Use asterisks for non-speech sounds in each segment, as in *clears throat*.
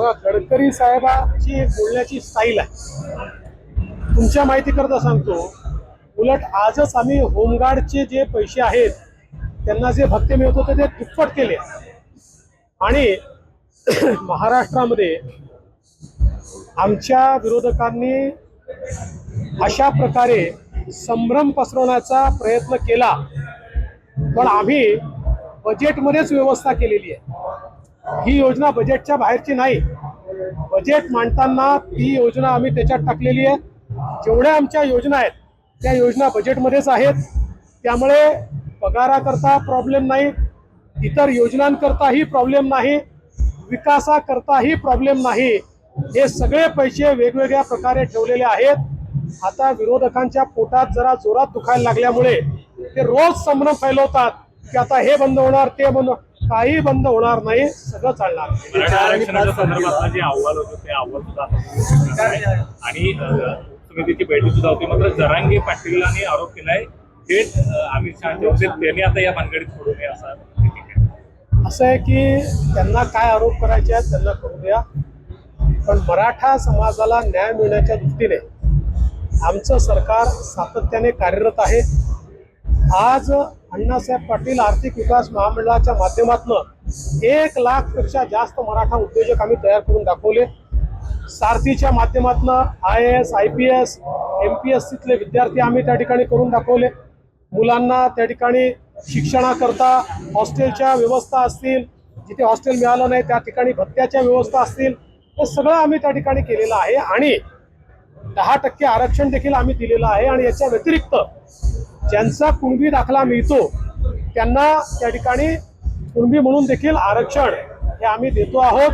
बघा गडकरी साहेबाची बोलण्याची स्टाईल आहे. तुमच्या माहिती करता सांगतो उलट आजच आम्ही होमगार्डचे जे पैसे आहेत त्यांना जे भत्ते मिळत होते ते दुप्पट केले. आणि *clears throat* महाराष्ट्रामध्ये आमच्या विरोधकांनी अशा प्रकारे संभ्रम पसरवण्याचा प्रयत्न केला पण आम्ही बजेटमध्येच व्यवस्था केलेली आहे. ही योजना बजेटच्या बाहेरची नाही. बजेट मांडताना ती योजना आम्ही त्याच्यात टाकलेली आहे. जेवढ्या आमच्या योजना आहेत त्या योजना बजेटमध्येच आहेत. त्यामुळे पगाराकरता प्रॉब्लेम नाही. इतर योजनांकरताही प्रॉब्लेम नाही. विकासाकरताही प्रॉब्लेम नाही. हे सगळे पैसे वेगवेगळ्या प्रकारे ठेवलेले आहेत. आता विरोधकांच्या पोटात जरा जोरात दुखायला लागल्यामुळे ते रोज संभ्रम फैलवतात. की आता हे बंद होणार ते बंद. काही बंद होणार नाही सगळं चालणार मराठा आरक्षणाच्या संदर्भातलं जे अहवाल होतं ते सुद्धा आता आहे. आणि अ, समितीची बैठक सुद्धा होती मात्र जरांगे पाटीलांनी आरोप केलाय थेट अ, अमित शहाचे होते त्यांनी आता या भानगडीत सोडू नये असा ठीक आहे असं आहे की त्यांना काय आरोप करायचे आहेत त्यांना करू द्या पण मराठा समाजाला न्याय मिळण्याच्या दृष्टीने आमचं सरकार सातत्याने कार्यरत आहे आज अण्णासाहेब पाटील आर्थिक विकास महामंडळाच्या माध्यमातून एक लाखपेक्षा जास्त मराठा उद्योजक आम्ही तयार करून दाखवले. सारथीच्या माध्यमातून I A S I P S M P S सीतले विद्यार्थी आम्ही त्या ठिकाणी करून दाखवले. मुलांना त्या ठिकाणी शिक्षणाकरता हॉस्टेलच्या व्यवस्था असतील जिथे हॉस्टेल मिळालं नाही त्या ठिकाणी भत्त्याच्या व्यवस्था असतील हे सगळं आम्ही त्या ठिकाणी केलेलं आहे आणि दहा टक्के आरक्षण देखील आम्ही दिलेलं आहे आणि याच्या व्यतिरिक्त ज्यांचा कुणबी दाखला मिळतो त्यांना त्या ठिकाणी कुणबी म्हणून देखील आरक्षण हे आम्ही देतो आहोत.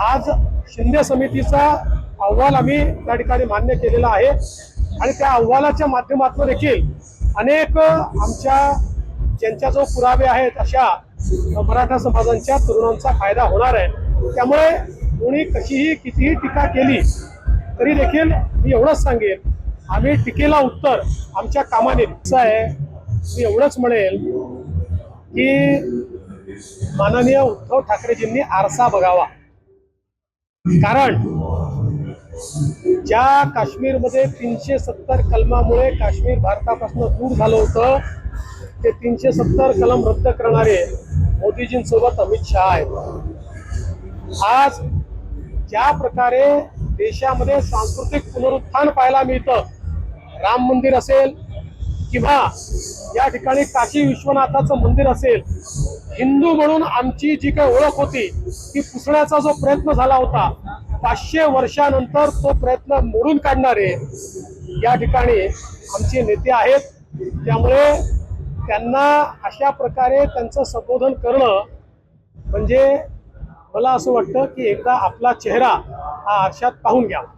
आज शिंदे समितीचा अहवाल आम्ही त्या ठिकाणी मान्य केलेला आहे. आणि त्या अहवालाच्या माध्यमातून देखील अनेक आमच्या ज्यांच्या जो पुरावे आहेत अशा मराठा समाजांच्या तरुणांचा फायदा होणार आहे. त्यामुळे कोणी कशीही कितीही टीका केली तरी देखील मी एवढंच सांगेन आम्ही टीकेला उत्तर आमच्या कामाने असं आहे. मी एवढंच म्हणेल की माननीय उद्धव ठाकरेजींनी आरसा बघावा. कारण ज्या काश्मीरमध्ये तीनशे सत्तर कलमामुळे काश्मीर भारतापासून दूर झालं होतं ते तीनशे सत्तर कलम रद्द करणारे मोदीजींसोबत अमित शहा आहेत. आज ज्या प्रकारे देशामध्ये सांस्कृतिक पुनरुत्थान पाहायला मिळतं राम मंदिर असेल किंवा या ठिकाणी काशी विश्वनाथाचं मंदिर असेल हिंदू म्हणून आमची जी काही ओळख होती ती पुसण्याचा जो प्रयत्न झाला होता पाचशे वर्षानंतर तो प्रयत्न मोडून काढणारे या ठिकाणी आमचे नेते आहेत. त्यामुळे त्यांना अशा प्रकारे त्यांचं संबोधन करणं म्हणजे मला असं वाटतं की एकदा आपला चेहरा हा आरशात पाहून घ्यावा.